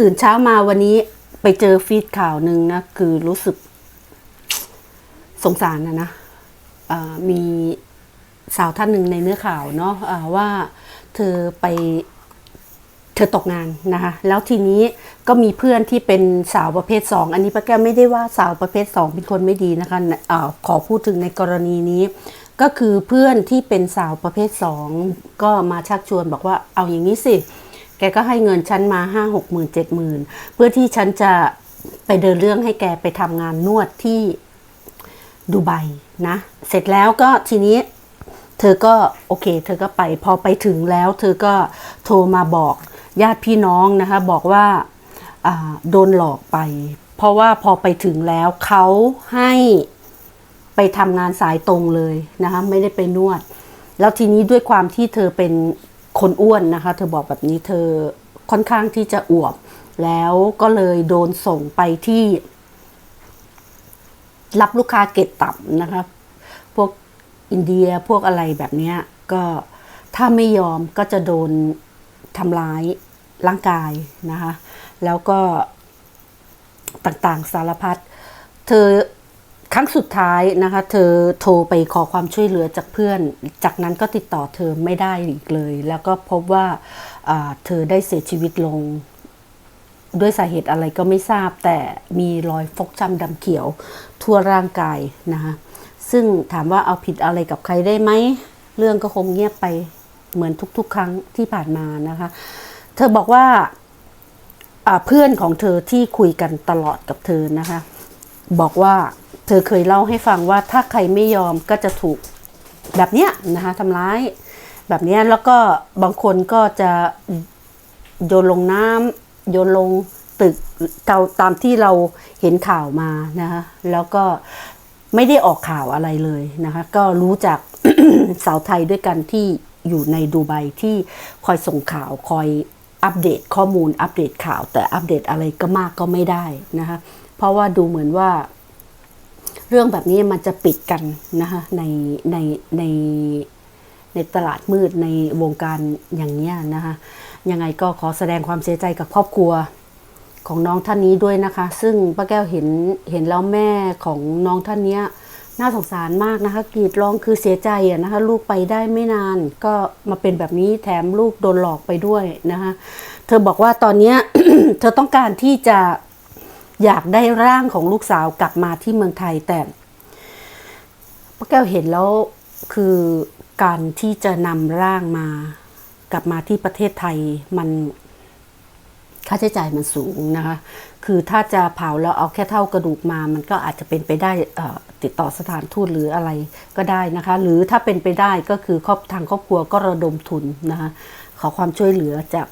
ตื่นเช้ามาวันนี้ไปเจอฟีดข่าวหนึ่งนะ คือรู้สึกสงสารนะนะมีสาวท่านหนึ่งในเนื้อข่าวเนาะะว่าเธอไปเธอตกงานนะคะแล้วทีนี้ก็มีเพื่อนที่เป็นสาวประเภทสองอันนี้ป้าแก้วไม่ได้ว่าสาวประเภทสองเป็นคนไม่ดีนะคะอขอพูดถึงในกรณีนี้ ก็คือเพื่อนที่เป็นสาวประเภทสองก็มาชักชวนบอกว่าเอาอย่างนี้สิ แกก็ให้เงินฉันมาห้าหกหมื่นเจ็ดหมื่นเพื่อที่ฉันจะไปเดินเรื่องให้แกไปทำงานนวดที่ดูไบนะ เสร็จแล้วก็ทีนี้เธอก็โอเค เธอก็ไปพอไปถึงแล้ว เธอก็โทรมาบอกญาติพี่น้องนะคะ บอกว่าโดนหลอกไป เพราะว่าพอไปถึงแล้วเขาให้ไปทำงานสายตรงเลยนะคะไม่ได้ไปนวด แล้วทีนี้ด้วยความที่เธอเป็น คนอ้วนนะคะ เธอบอกแบบนี้เธอค่อนข้างที่จะอวบ แล้วก็เลยโดนส่งไปที่ รับลูกค้าเกรดต่ำนะคะ พวกอินเดียพวกอะไรแบบนี้ก็ถ้าไม่ยอมก็จะโดนทำร้ายร่างกายนะคะ แล้วก็ต่างๆสารพัดเธอ ครั้งสุดท้ายนะคะ เธอโทรไปขอความช่วยเหลือจากเพื่อน จากนั้นก็ติดต่อเธอไม่ได้อีกเลย แล้วก็พบว่าเธอได้เสียชีวิตลง ด้วยสาเหตุอะไรก็ไม่ทราบ แต่มีรอยฟกช้ำดำเขียว ทั่วร่างกายนะคะซึ่งถามว่าเอาผิดอะไรกับใครได้ไหม เรื่องก็คงเงียบไปเหมือนทุกๆ ครั้งที่ผ่านมานะคะ เธอบอกว่าเพื่อนของเธอที่คุยกันตลอดกับเธอนะคะ บอกว่า เธอเคยเล่าให้ฟังว่าถ้าใครไม่ยอมก็จะถูกแบบเนี้ยนะคะทำร้ายแบบเนี้ยแล้วก็บางคนก็จะโยนลงน้ำโยนลงตึกเตาตามที่เราเห็นข่าวมานะคะแล้วก็ไม่ได้ออกข่าวอะไรเลยนะคะก็รู้จากสาวไทยด้วยกันที่อยู่ในดูไบที่คอยส่งข่าวคอยอัปเดตข้อมูลอัปเดตข่าว แต่อัปเดตอะไรก็มากก็ไม่ได้นะคะเพราะว่าดูเหมือนว่า เรื่องแบบนี้มันจะปิดกันนะคะในในในในตลาดมืดในวงการอย่างเนี้ยนะคะยังไงก็ขอแสดงความเสียใจกับครอบครัวของน้องท่านนี้ด้วยนะคะ ซึ่งป้าแก้วเห็นเห็นแล้วแม่ของน้องท่านเนี้ยน่าสงสารมากนะคะกรีดร้องคือเสียใจอะนะคะ ลูกไปได้ไม่นาน ก็มาเป็นแบบนี้แถมลูกโดนหลอกไปด้วยนะคะ เธอบอกว่าตอนเนี้ยเธอต้องการที่จะ อยากได้ร่างของลูกสาวกลับมาที่เมืองไทยแต่ป้าแก้วเห็นแล้วคือการที่จะนำร่างมากลับมาที่ประเทศไทยมันค่าใช้จ่ายมันสูงนะคะ คือถ้าจะเผาแล้วเอาแค่เท่ากระดูกมา มันก็อาจจะเป็นไปได้ติดต่อสถานทูตหรืออะไรก็ได้นะคะ หรือถ้าเป็นไปได้ก็คือครอบทางครอบครัวก็ระดมทุนนะคะขอความช่วยเหลือจาก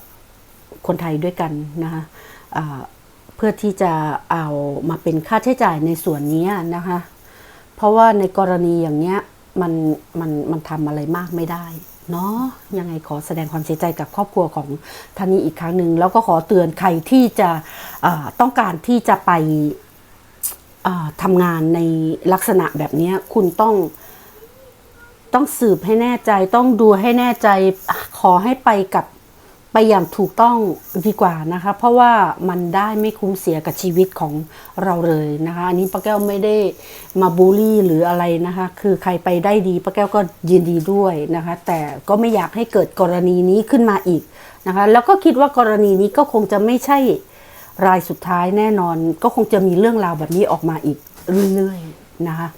คนไทยด้วยกันนะคะอ่า เพื่อที่จะเอามาเป็นค่าใช้จ่ายในส่วนนี้นะคะ เพราะว่าในกรณีอย่างเนี้ยมันมันมันทำอะไรมากไม่ได้เนาะยังไงขอแสดงความเสียใจกับครอบครัวของท่านนี้อีกครั้งหนึ่งแล้วก็ขอเตือนใครที่จะต้องการที่จะไปทำงานในลักษณะแบบนี้คุณต้องต้องสืบให้แน่ใจต้องดูให้แน่ใจขอให้ไปกับ อย่างถูกต้องดีกว่านะคะ เพราะว่ามันได้ไม่คุ้มเสียกับชีวิตของเราเลยนะคะ อันนี้ป้าแก้วไม่ได้มาบูลลี่หรืออะไรนะคะ คือใครไปได้ดีป้าแก้วก็ยินดีด้วยนะคะ แต่ก็ไม่อยากให้เกิดกรณีนี้ขึ้นมาอีกนะคะ แล้วก็คิดว่ากรณีนี้ก็คงจะไม่ใช่รายสุดท้ายแน่นอน ก็คงจะมีเรื่องราวแบบนี้ออกมาอีกเรื่อยๆนะคะ